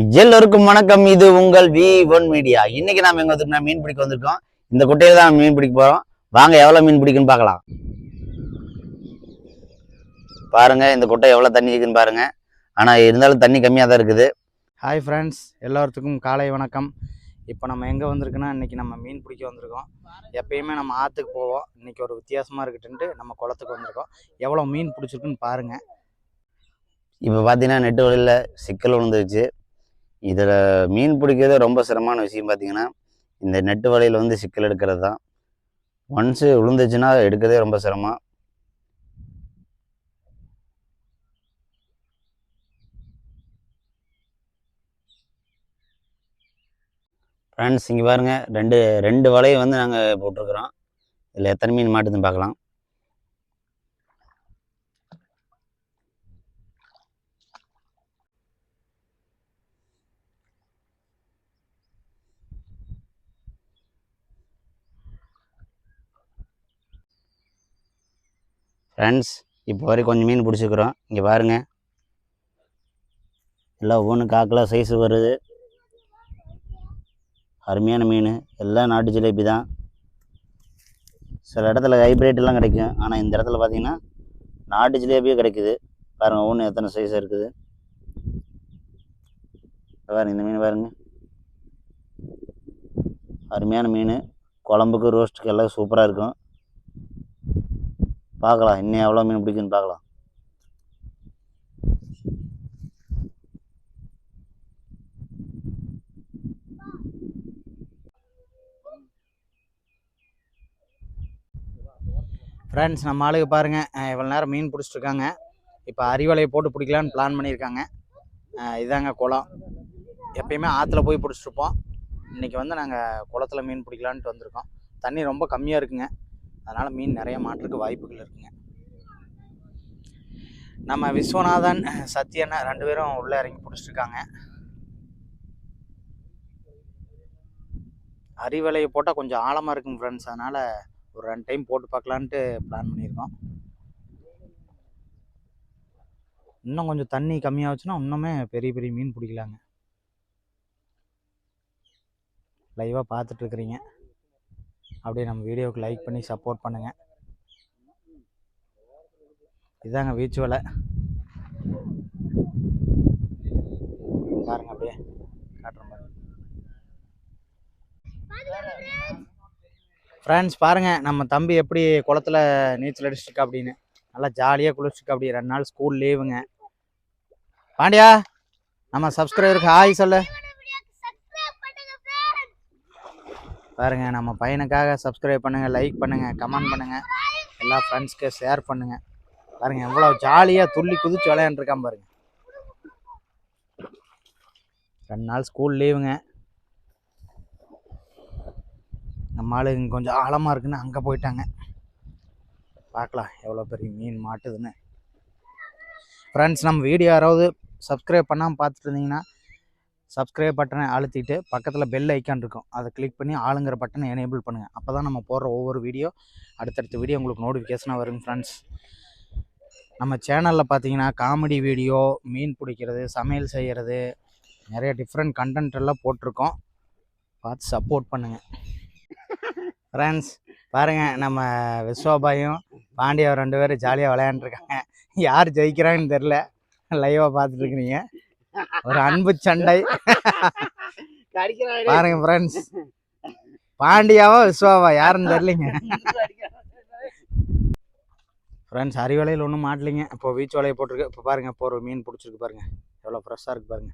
எல்லோருக்கும் வணக்கம். இது உங்கள் வி ஒன் மீடியா இன்னைக்கு நாம எங்க வந்திருக்கோம் மீன் பிடிக்க வந்திருக்கோம். இந்த குட்டையில தான் மீன் பிடிக்க போறோம். வாங்க எவ்வளவு மீன் பிடிக்குன்னு பார்க்கலாம். பாருங்க இந்த குட்டை எவ்வளவு தண்ணி இருக்குன்னு பாருங்க. ஆனா இருந்தாலும் தண்ணி கம்மியா தான் இருக்குது. ஹாய் ஃப்ரெண்ட்ஸ் எல்லாத்துக்கும் காலை வணக்கம். இப்போ நம்ம எங்கே வந்திருக்குன்னா இன்றைக்கி நம்ம மீன் பிடிக்க வந்திருக்கோம். எப்பயுமே நம்ம ஆற்றுக்கு போவோம். இன்றைக்கி ஒரு வித்தியாசமாக இருக்கட்டுன்ட்டு நம்ம குளத்துக்கு வந்திருக்கோம். எவ்வளோ மீன் பிடிச்சிருக்குன்னு பாருங்கள் இப்போ பார்த்தீங்கன்னா நெட்டு வலையில் சிக்கல் விழுந்துருச்சு. இதில் மீன் பிடிக்கிறது ரொம்ப சிரமமான விஷயம் பார்த்தீங்கன்னா இந்த நெட்டு வலையில் வந்து சிக்கல் எடுக்கிறது தான் ஒன்ஸு விழுந்துச்சுன்னா எடுக்கிறதே ரொம்ப சிரமம். ஃப்ரெண்ட்ஸ் இங்கே பாருங்கள் ரெண்டு ரெண்டு வலையை வந்து நாங்கள் போட்டிருக்கிறோம். இதில் எத்தனை மீன் மாட்டுதுன்னு பார்க்கலாம் ஃப்ரெண்ட்ஸ் இப்போ வரைக்கும் கொஞ்சம் மீன் பிடிச்சிக்கிறோம் இங்கே பாருங்கள் எல்லாம் ஒவ்வொன்று காக்கெலாம் சைஸ் வருது. அருமையான மீன். எல்லாம் நாட்டு ஜிலேபி தான். சில இடத்துல ஹைப்ரேட் எல்லாம் கிடைக்கும். ஆனால் இந்த இடத்துல பார்த்தீங்கன்னா நாட்டு ஜிலேபியும் கிடைக்குது. பாருங்கள் ஒவ்வொன்று எத்தனை சைஸ் இருக்குது. பாருங்கள் பாருங்க இந்த மீன் பாருங்கள் அருமையான மீன். குழம்புக்கு ரோஸ்ட்டுக்கு எல்லாம் சூப்பராக இருக்கும். பார்க்கலாம். இன்னும் எவ்வளோ மீன் பிடிக்குன்னு பார்க்கலாம். ஃப்ரெண்ட்ஸ் நம்ம ஆளுங்க பாருங்கள் இவ்வளோ நேரம் மீன் பிடிச்சிட்ருக்காங்க இப்போ அறிவலையை போட்டு பிடிக்கலான்னு பிளான் பண்ணியிருக்காங்க. இதாங்க குளம். எப்பயுமே ஆற்றுல போய் பிடிச்சிட்ருப்போம் இன்றைக்கி வந்து நாங்கள் குளத்துல மீன் பிடிக்கலான்ட்டு வந்திருக்கோம். தண்ணி ரொம்ப கம்மியாக இருக்குங்க. அதனால் மீன் நிறைய மாற்றுக்கு வாய்ப்புகள் இருக்குங்க. நம்ம விஸ்வநாதன் சத்யன் ரெண்டு பேரும் உள்ளே இறங்கி பிடிச்சிருக்காங்க. அறிவலையை போட்டால் கொஞ்சம் ஆழமாக இருக்குங்க ஃப்ரெண்ட்ஸ் அதனால் ஒரு ரெண்டு டைம் போட்டு பார்க்கலான்ட்டு பிளான் பண்ணியிருக்கோம். இன்னும் கொஞ்சம் தண்ணி கம்மியாச்சுன்னா இன்னுமே பெரிய பெரிய மீன் பிடிக்கலாங்க. லைவாக பார்த்துட்ருக்குறீங்க அப்படியே நம்ம வீடியோவுக்கு லைக் பண்ணி சப்போர்ட் பண்ணுங்கள் இதாங்க வீச்சு வலை. பாருங்க அப்படியே காட்டுறேன் பாருங்க ஃப்ரெண்ட்ஸ் பாருங்க நம்ம தம்பி எப்படி குளத்துல நீச்சல் அடிச்சிருக்கா அப்படின்னு. நல்லா ஜாலியாக குளிச்சிருக்கா அப்படி ரெண்டு நாள் ஸ்கூல் லீவுங்க பாண்டியா நம்ம சப்ஸ்கிரைபருக்கு ஹாய் சொல்லு. பாருங்கள் நம்ம பையனுக்காக சப்ஸ்கிரைப் பண்ணுங்கள் லைக் பண்ணுங்கள் கமெண்ட் பண்ணுங்கள் எல்லா ஃப்ரெண்ட்ஸ்க்கு ஷேர் பண்ணுங்கள் பாருங்கள் எவ்வளோ ஜாலியாக துள்ளி குதிச்சு விளையாண்டுருக்கான் பாருங்கள் ரெண்டு நாள் ஸ்கூல் லீவுங்க நம்ம ஆளு கொஞ்சம் ஆழமாக இருக்குன்னு அங்கே போயிட்டாங்க. பார்க்கலாம் எவ்வளோ பெரிய மீன் மாட்டுதுன்னு. ஃப்ரெண்ட்ஸ் நம்ம வீடியோ யாராவது சப்ஸ்கிரைப் பண்ணாமல் பார்த்துட்டு இருந்தீங்கன்னா சப்ஸ்கிரைப் பட்டனை அழுத்திட்டு பக்கத்தில் பெல் ஐக்கான் இருக்கும். அதை கிளிக் பண்ணி ஆளுங்கிற பட்டனை எனேபிள் பண்ணுங்கள் அப்போ தான் நம்ம போடுற ஒவ்வொரு வீடியோ அடுத்தடுத்த வீடியோ உங்களுக்கு நோட்டிஃபிகேஷனாக வருங்க ஃப்ரெண்ட்ஸ் நம்ம சேனலில் பார்த்தீங்கன்னா காமெடி வீடியோ மீன் பிடிக்கிறது சமையல் செய்கிறது நிறைய டிஃப்ரெண்ட் கண்டென்ட் எல்லாம் போட்டிருக்கோம். பார்த்து சப்போர்ட் பண்ணுங்கள் ஃப்ரெண்ட்ஸ் பாருங்கள் நம்ம விஸ்வாபாயும் பாண்டியா ரெண்டு பேரும் ஜாலியாக விளையாண்டுருக்காங்க. யார் ஜெயிக்கிறாங்கன்னு தெரில லைவாக பார்த்துட்டு இருக்கிறீங்க. ஒரு அன்பு சண்டை. பாருங்க ஃப்ரெண்ட்ஸ் பாண்டியாவா விஸ்வாவா? யாருன்னு தெரியலைங்க. ஃப்ரெண்ட்ஸ் அறிவலையில் ஒன்றும் மாட்டலைங்க. இப்போ வீச்சு வலையை போட்டிருக்கு. இப்போ பாருங்க இப்போ ஒரு மீன் பிடிச்சிருக்கு பாருங்க. எவ்வளோ ஃப்ரெஷ்ஷாக இருக்கு பாருங்க.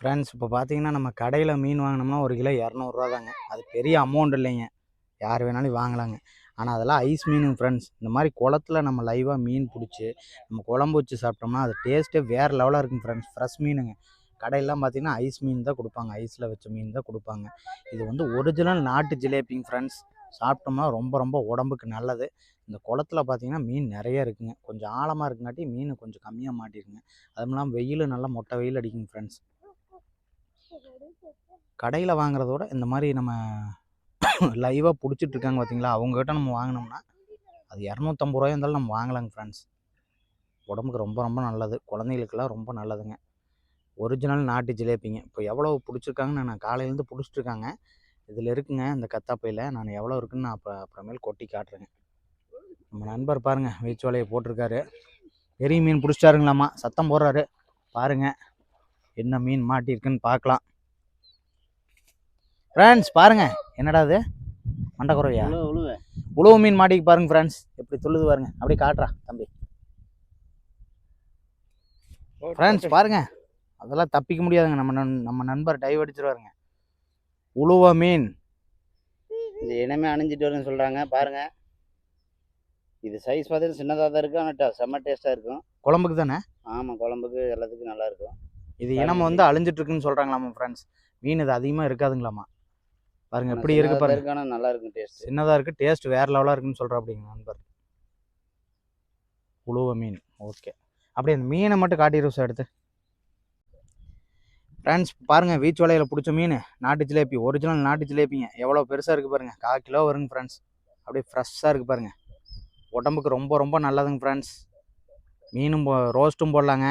ஃப்ரெண்ட்ஸ் இப்போ பார்த்தீங்கன்னா நம்ம கடையில் மீன் வாங்கினோம்னா ஒரு கிலோ இரநூறுவா தாங்க அது பெரிய அமௌண்ட் இல்லைங்க. யார் வேணாலும் வாங்கலாங்க. ஆனால் அதெல்லாம் ஐஸ் மீன் ஃப்ரெண்ட்ஸ் இந்த மாதிரி குளத்துல நம்ம லைவாக மீன் பிடிச்சி நம்ம குழம்பு வச்சு சாப்பிட்டோம்னா அது டேஸ்ட்டே வேறு லெவலாக இருக்கும் ஃப்ரெண்ட்ஸ் ஃப்ரெஷ் மீனுங்க. கடையெல்லாம் பார்த்தீங்கன்னா ஐஸ் மீன் தான் கொடுப்பாங்க. ஐஸில் வச்ச மீன் தான் கொடுப்பாங்க. இது வந்து ஒரிஜினல் நாட்டு ஜிலேபிங் ஃப்ரெண்ட்ஸ் சாப்பிட்டோம்னா ரொம்ப ரொம்ப உடம்புக்கு நல்லது. இந்த குளத்துல பார்த்தீங்கன்னா மீன் நிறைய இருக்குங்க. கொஞ்சம் ஆழமாக இருக்குங்காட்டி மீன் கொஞ்சம் கம்மியாக மாட்டிருக்குங்க. அதுவும் இல்லாமல் வெயில் நல்லா மொட்டை வெயில் அடிக்குங்க ஃப்ரெண்ட்ஸ் கடையில் வாங்குறதோட இந்த மாதிரி நம்ம லைவாக பிடிச்சிட்டு இருக்காங்க பார்த்தீங்களா அவங்ககிட்ட நம்ம வாங்கினோம்னா அது இரநூத்தம்பது ரூபாய் இருந்தாலும் நம்ம வாங்கலாங்க ஃப்ரெண்ட்ஸ் உடம்புக்கு ரொம்ப ரொம்ப நல்லது. குழந்தைகளுக்கெல்லாம் ரொம்ப நல்லதுங்க. ஒரிஜினல் நாட்டு ஜிலேபிங்க. இப்போ எவ்வளோ பிடிச்சிருக்காங்கன்னு நான் காலையிலேருந்து பிடிச்சிட்டு இருக்காங்க இதில் இருக்குங்க இந்த கத்தாப்பையில். நான் எவ்வளோ இருக்குன்னு நான் அப்போ அப்புறமேல் கொட்டி காட்டுறேங்க. நம்ம நண்பர் பாருங்கள் வீச்சு வலையை போட்டிருக்காரு. பெரிய மீன் பிடிச்சிட்டாருங்களாம்மா சத்தம் போடுறாரு. பாருங்க என்ன மீன் மாட்டியிருக்குன்னு பார்க்கலாம். ஃப்ரெண்ட்ஸ் பாருங்கள் என்னடா இது? மண்டக்குறவையா உழவு மீன் மாட்டிக்கு பாருங்க ஃப்ரெண்ட்ஸ் எப்படி துள்ளுது பாருங்க. அப்படியே காட்டுறா தம்பி. ஃப்ரெண்ட்ஸ் பாருங்க. அதெல்லாம் தப்பிக்க முடியாதுங்க. நம்ம நம்ம நண்பர் டைவ் அடிச்சிருவாருங்க. உழுவ மீன். இந்த இனமே அணிஞ்சிட்டு வரும்னு சொல்கிறாங்க பாருங்க. இது சைஸ் பார்த்தீங்கன்னா சின்னதாக தான் இருக்கும். ஆனால் செம்ம டேஸ்ட்டாக இருக்கும். குழம்புக்கு தானே? ஆமாம் குழம்புக்கு எல்லாத்துக்கும் நல்லா இருக்கும். இது இனம் வந்து அழிஞ்சிட்டு இருக்குன்னு சொல்றாங்களாமா ஃப்ரெண்ட்ஸ் மீன் இது அதிகமாக இருக்காதுங்களாமா? பாருங்க எப்படி இருக்கு பாருங்க. இருக்கு நல்லா இருக்கும் டேஸ்ட் சின்னதாக இருக்கு டேஸ்ட் வேற லெவலாக இருக்குன்னு சொல்கிறா அப்படிங்க நண்பர். உழுவ மீன். ஓகே அப்படியே அந்த மீனை மட்டும் காட்டிடுவோம் சார் எடுத்து. ஃப்ரெண்ட்ஸ் பாருங்க வீச்சு வலையில் பிடிச்ச மீன். நாட்டு ஜிலேபி ஒரிஜினல் நாட்டு ஜிலேபிங்க. எவ்வளோ பெருசாக இருக்குது பாருங்க. கால் கிலோ வருங்க ஃப்ரெண்ட்ஸ் அப்படியே ஃப்ரெஷ்ஷாக இருக்குது பாருங்க. உடம்புக்கு ரொம்ப ரொம்ப நல்லதுங்க ஃப்ரெண்ட்ஸ் மீனும் போ ரோஸ்ட்டும் போடலாங்க.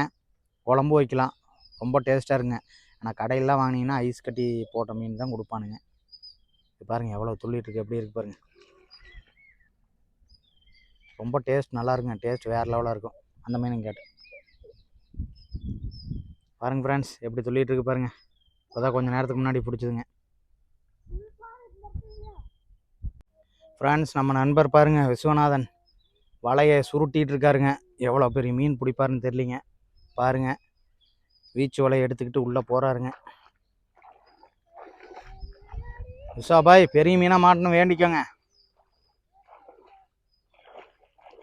குழம்பு வைக்கலாம். ரொம்ப டேஸ்ட்டாக இருக்குங்க ஆனால் கடையிலலாம் வாங்கினீங்கன்னா ஐஸ் கட்டி போட்ட மீன் தான் கொடுப்பானுங்க. பாருங்கள் எவ்வளோ துள்ளிட்டுருக்கு எப்படி இருக்கு பாருங்கள் ரொம்ப டேஸ்ட் நல்லா இருக்குங்க டேஸ்ட் வேறு லெவலாக இருக்கும் அந்த மீனும் கேட்டு. பாருங்க ஃப்ரெண்ட்ஸ் எப்படி துள்ளிட்டுருக்கு பாருங்கள் இப்போ தான் கொஞ்சம் நேரத்துக்கு முன்னாடி பிடிச்சதுங்க. ஃப்ரெண்ட்ஸ் நம்ம நண்பர் பாருங்கள் விஸ்வநாதன். வலையை சுருட்டிகிட்டு இருக்காருங்க. எவ்வளோ பெரிய மீன் பிடிப்பாருன்னு தெரியலிங்க. பாருங்க வீச்சு வலையை எடுத்துக்கிட்டு உள்ளே போகிறாருங்க விஷா பாய் பெரிய மீனாக மாட்டணும் வேண்டிக்கோங்க.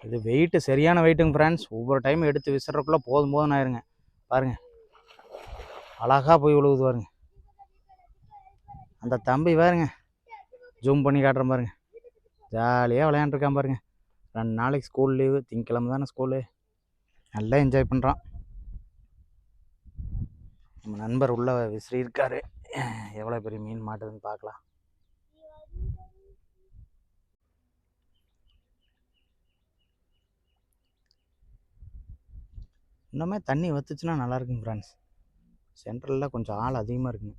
இது வெயிட்டு சரியான வெயிட்டுங்க ஃப்ரெண்ட்ஸ் ஒவ்வொரு டைம் எடுத்து விசிறக்குள்ளே போதும் போதும் ஆயிருங்க. பாருங்கள் அழகா போய் விழுகுது பாருங்க. அந்த தம்பி பாருங்க. ஜூம் பண்ணி காட்டுறேன் பாருங்க. ஜாலியாக விளையாண்டுருக்கான் பாருங்க. ரெண்டு நாளைக்கு ஸ்கூல் லீவு திங்கக்கிழமை தானே ஸ்கூலு நல்லா என்ஜாய் பண்ணுறான் நம்ம நண்பர் உள்ள விசிறி இருக்காரு. எவ்வளோ பெரிய மீன் மாட்டுதுன்னு பார்க்கலாம். இன்னுமே தண்ணி வத்துச்சுன்னா நல்லா ஃப்ரெண்ட்ஸ் சென்ட்ரலில் கொஞ்சம் ஆள் அதிகமாக இருக்குங்க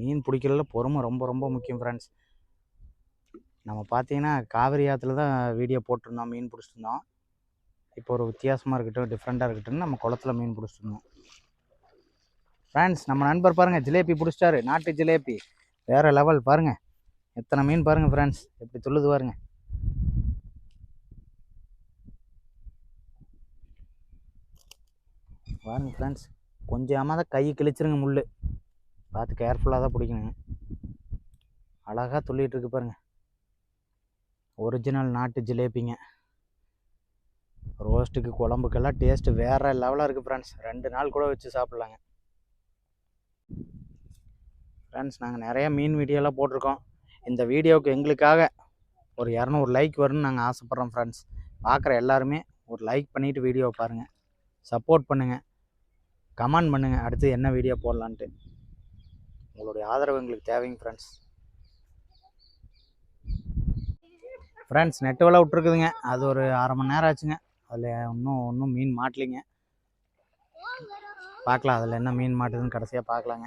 மீன் பிடிக்கிறதுல பொறுமை ரொம்ப ரொம்ப முக்கியம் ஃப்ரெண்ட்ஸ் நம்ம பார்த்தீங்கன்னா காவிரி ஆற்றுல தான் வீடியோ போட்டிருந்தோம் மீன் பிடிச்சிருந்தோம். இப்போ ஒரு வித்தியாசமாக இருக்கட்டும் டிஃப்ரெண்ட்டாக இருக்கட்டும்னு நம்ம குளத்துல மீன் பிடிச்சிருந்தோம். ஃப்ரெண்ட்ஸ் நம்ம நண்பர் பாருங்கள் ஜிலேபி பிடிச்சிட்டாரு நாட்டு ஜிலேபி. வேறு லெவல் பாருங்கள் எத்தனை மீன் பாருங்கள் ஃப்ரெண்ட்ஸ் எப்படி துள்ளுது பாருங்கள் பாருங்க ஃப்ரெண்ட்ஸ் கொஞ்சமாக தான் கை கிழிச்சிருங்க முள் பார்த்து கேர்ஃபுல்லாக தான் பிடிக்கணுங்க. அழகாக துள்ளிகிட்ருக்கு இருக்கு பாருங்க. ஒரிஜினல் நாட்டு ஜிலேபிங்க. ரோஸ்ட்டுக்கு குழம்புக்கெல்லாம் டேஸ்ட்டு வேறு லெவலாக இருக்குது ஃப்ரெண்ட்ஸ் ரெண்டு நாள் கூட வச்சு சாப்பிட்லாங்க. ஃப்ரெண்ட்ஸ் நாங்கள் நிறையா மீன் வீடியோலாம் போட்டிருக்கோம். இந்த வீடியோவுக்கு எங்களுக்காக ஒரு இரநூறு லைக் வரும்னு நாங்கள் ஆசைப்பட்றோம் ஃப்ரெண்ட்ஸ் பார்க்குற எல்லாருமே ஒரு லைக் பண்ணிவிட்டு வீடியோவை பாருங்கள் சப்போர்ட் பண்ணுங்கள் கமெண்ட் பண்ணுங்கள் அடுத்து என்ன வீடியோ போடலான்ட்டு. உங்களுடைய ஆதரவு எங்களுக்கு தேவைங்க ஃப்ரெண்ட்ஸ் ஃப்ரெண்ட்ஸ் நெட்டு வலை விட்ருக்குதுங்க அது ஒரு அரை மணி நேரம் ஆச்சுங்க. அதில் இன்னும் ஒன்றும் மீன் மாட்டலிங்க. பார்க்கலாம் அதில் என்ன மீன் மாட்டுதுன்னு கடைசியாக பார்க்கலாங்க.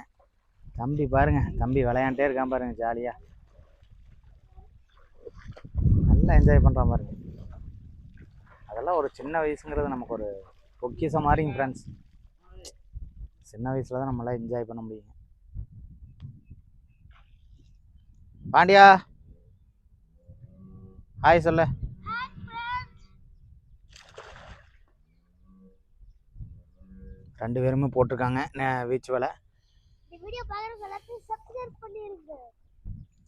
தம்பி பாருங்க தம்பி விளையாண்டே இருக்கான் பாருங்கள் ஜாலியாக நல்லா என்ஜாய் பண்ணுறான் பாருங்கள் அதெல்லாம் ஒரு சின்ன வயசுங்கிறது நமக்கு ஒரு பொக்கிஷம் மாதிரிங்க ஃப்ரெண்ட்ஸ் சின்ன வயசில் தான் நம்மளாம் என்ஜாய் பண்ண முடியுங்க பாண்டியா? ஹாய் சொல்ல. ரெண்டு பேருமே போட்டிருக்காங்க. நே- வீச்சு வேலை.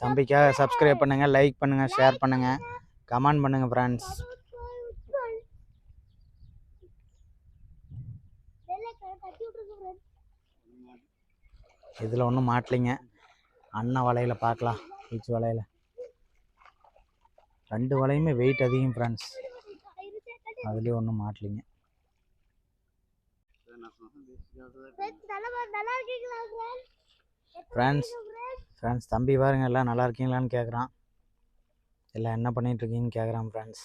தம்பிக்காக சப்ஸ்கிரைப் பண்ணுங்க லைக் பண்ணுங்க ஷேர் பண்ணுங்க. கமெண்ட் பண்ணுங்க ஃப்ரெண்ட்ஸ் இதில் ஒன்றும் மாட்டலைங்க. அண்ணன் வலையில் பார்க்கலாம் பீச் வலையில். ரெண்டு வலையுமே வெயிட் அதிகம் ஃப்ரெண்ட்ஸ் அதுலேயும் ஒன்றும் மாட்டலைங்க. ஃப்ரெண்ட்ஸ் ஃப்ரெண்ட்ஸ் தம்பி பாருங்க எல்லாம் நல்லா இருக்கீங்களான்னு கேட்குறான் எல்லாம் என்ன பண்ணிகிட்ருக்கீங்கன்னு கேட்குறான் ஃப்ரெண்ட்ஸ்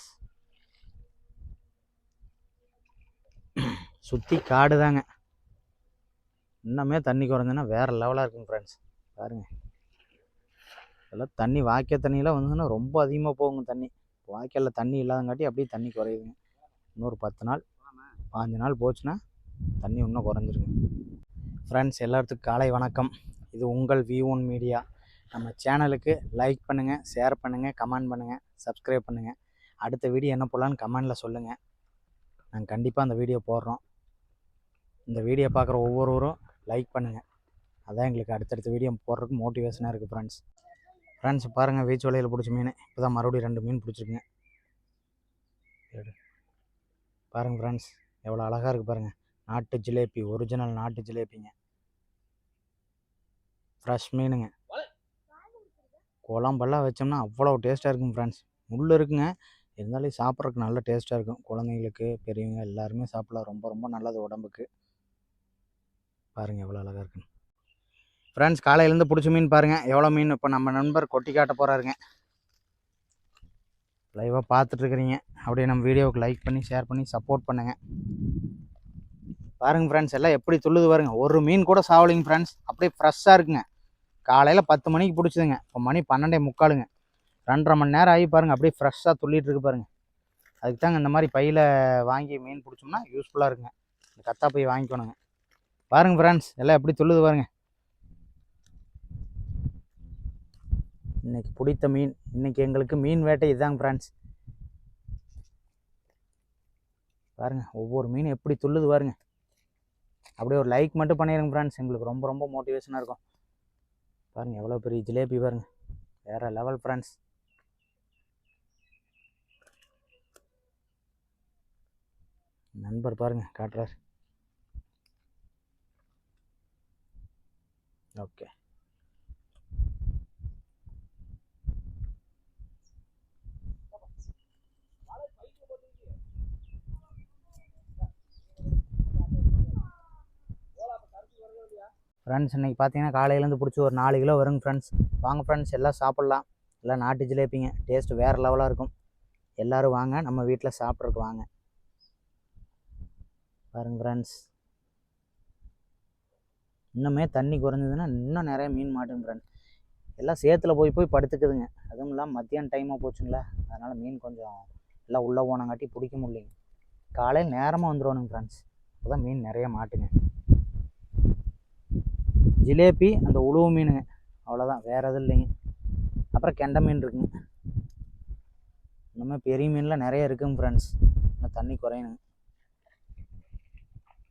சுற்றி காடு தாங்க இன்னுமே தண்ணி குறைஞ்சுன்னா வேறு லெவலாக இருக்குங்க ஃப்ரெண்ட்ஸ் பாருங்க. இதெல்லாம் தண்ணி வாய்க்கால் தண்ணியெலாம் வந்துன்னா ரொம்ப அதிகமாக போகுங்க தண்ணி. வாய்க்காலில் தண்ணி இல்லாதங்காட்டி அப்படியே தண்ணி குறையுதுங்க. இன்னொரு பத்து நாள் பாஞ்சு நாள் போச்சுன்னா தண்ணி இன்னும் குறைஞ்சிருங்க. ஃப்ரெண்ட்ஸ் எல்லாத்துக்கும் காலை வணக்கம். இது உங்கள் வி ஒன் மீடியா நம்ம சேனலுக்கு லைக் பண்ணுங்கள் ஷேர் பண்ணுங்கள் கமெண்ட் பண்ணுங்கள் சப்ஸ்கிரைப் பண்ணுங்கள் அடுத்த வீடியோ என்ன போடலான்னு கமெண்டில் சொல்லுங்கள் நாங்கள் கண்டிப்பாக அந்த வீடியோ போடுறோம். இந்த வீடியோ பார்க்குற ஒவ்வொருவரும் லைக் பண்ணுங்கள் அதான் எங்களுக்கு அடுத்தடுத்த வீடியோ போடுறதுக்கு மோட்டிவேஷனாக இருக்குது ஃப்ரெண்ட்ஸ் ஃப்ரெண்ட்ஸ் பாருங்கள் வீச்சு வலையில் பிடிச்ச மீன். இப்போ தான் மறுபடியும் ரெண்டு மீன் பிடிச்சிருக்குங்க பாருங்கள் பாருங்க ஃப்ரெண்ட்ஸ் எவ்வளோ அழகாக இருக்குது பாருங்கள் நாட்டு ஜிலேபி ஒரிஜினல் நாட்டு ஜிலேபிங்க. ஃப்ரெஷ் மீனுங்க. குழம்பெல்லாம் வச்சோம்னா அவ்வளோ டேஸ்ட்டாக இருக்கும் ஃப்ரெண்ட்ஸ் முள் இருக்குங்க. இருந்தாலும் சாப்பிட்றதுக்கு நல்ல டேஸ்ட்டாக இருக்கும். குழந்தைங்களுக்கு பெரியவங்க எல்லாருமே சாப்பிடலாம். ரொம்ப ரொம்ப நல்லது உடம்புக்கு. பாருங்கள் எவ்வளோ அழகாக இருக்குன்னு. ஃப்ரெண்ட்ஸ் காலையிலேருந்து பிடிச்ச மீன் பாருங்கள் எவ்வளோ மீன் இப்போ நம்ம நண்பர் கொட்டி காட்ட போகிறாருங்க லைவாக பார்த்துட்ருக்குறீங்க அப்படியே நம்ம வீடியோவுக்கு லைக் பண்ணி ஷேர் பண்ணி சப்போர்ட் பண்ணுங்கள் பாருங்க ஃப்ரெண்ட்ஸ் எல்லாம் எப்படி துள்ளுது பாருங்கள் ஒரு மீன் கூட சாவலிங்க ஃப்ரெண்ட்ஸ் அப்படியே ஃப்ரெஷ்ஷாக இருக்குங்க. காலையில் பத்து மணிக்கு பிடிச்சதுங்க. இப்போ மணி பன்னெண்டே முக்காலுங்க. ரெண்டரை மணி நேரம் ஆகி பாருங்கள் அப்படியே ஃப்ரெஷ்ஷாக துள்ளிட்டு இருக்கு பாருங்க. அதுக்கு தாங்க இந்த மாதிரி பையில் வாங்கி மீன் பிடிச்சோம்னா யூஸ்ஃபுல்லாக இருக்குங்க. இந்த கத்தா பை வாங்கிக்கணுங்க. பாருங்க ஃப்ரெண்ட்ஸ் எல்லாம் எப்படி சொல்லுது பாருங்க. இன்னைக்கு பிடித்த மீன் இன்னைக்கு எங்களுக்கு மீன் வேட்டை இதுதாங்க ஃப்ரெண்ட்ஸ் பாருங்க ஒவ்வொரு மீன் எப்படி துள்ளுது பாருங்க. அப்படியே ஒரு லைக் மட்டும் பண்ணிடுங்க ஃப்ரெண்ட்ஸ் எங்களுக்கு ரொம்ப ரொம்ப மோட்டிவேஷனாக இருக்கும். பாருங்க எவ்வளோ பெரிய ஜிலேபி பாருங்க. வேற லெவல் ஃப்ரெண்ட்ஸ் நண்பர் பாருங்க காட்டுறார். ஓகே. ஃப்ரெண்ட்ஸ் இன்றைக்கி பார்த்தீங்கன்னா காலையிலேருந்து பிடிச்சி ஒரு நாலு கிலோ வருங்க ஃப்ரெண்ட்ஸ் வாங்க ஃப்ரெண்ட்ஸ் எல்லாம் சாப்பிட்லாம். எல்லாம் நாட்டு ஜிலேபிங்க டேஸ்ட் வேறு லெவலாக இருக்கும். எல்லோரும் வாங்க. நம்ம வீட்டில் சாப்பிட்றதுக்கு வாங்க. பாருங்க ஃப்ரெண்ட்ஸ் இன்னுமே தண்ணி குறைஞ்சதுன்னா இன்னும் நிறைய மீன் மாட்டுங்க ஃப்ரெண்ட்ஸ் எல்லாம் சேத்துல போய் போய் படுத்துக்குதுங்க. அதுவும் இல்லாமல் மத்தியானம் டைமாக போச்சுங்களா? அதனால் மீன் கொஞ்சம் எல்லாம் உள்ளே போனங்காட்டி பிடிக்க முடியலைங்க. காலையில் நேரமாக வந்துடுவானுங்க ஃப்ரெண்ட்ஸ் அப்போ தான் மீன் நிறைய மாட்டுங்க. ஜிலேபி அந்த உழுவு மீனுங்க. அவ்வளோதான் வேறு எதுவும் இல்லைங்க. அப்புறம் கெண்டை மீன் இருக்குங்க. இன்னுமே பெரிய மீன்லாம் நிறைய இருக்குங்க ஃப்ரெண்ட்ஸ் இன்னும் தண்ணி குறையணுங்க.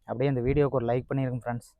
அப்படியே இந்த வீடியோவுக்கு ஒரு லைக் பண்ணியிருக்கேன் ஃப்ரெண்ட்ஸ்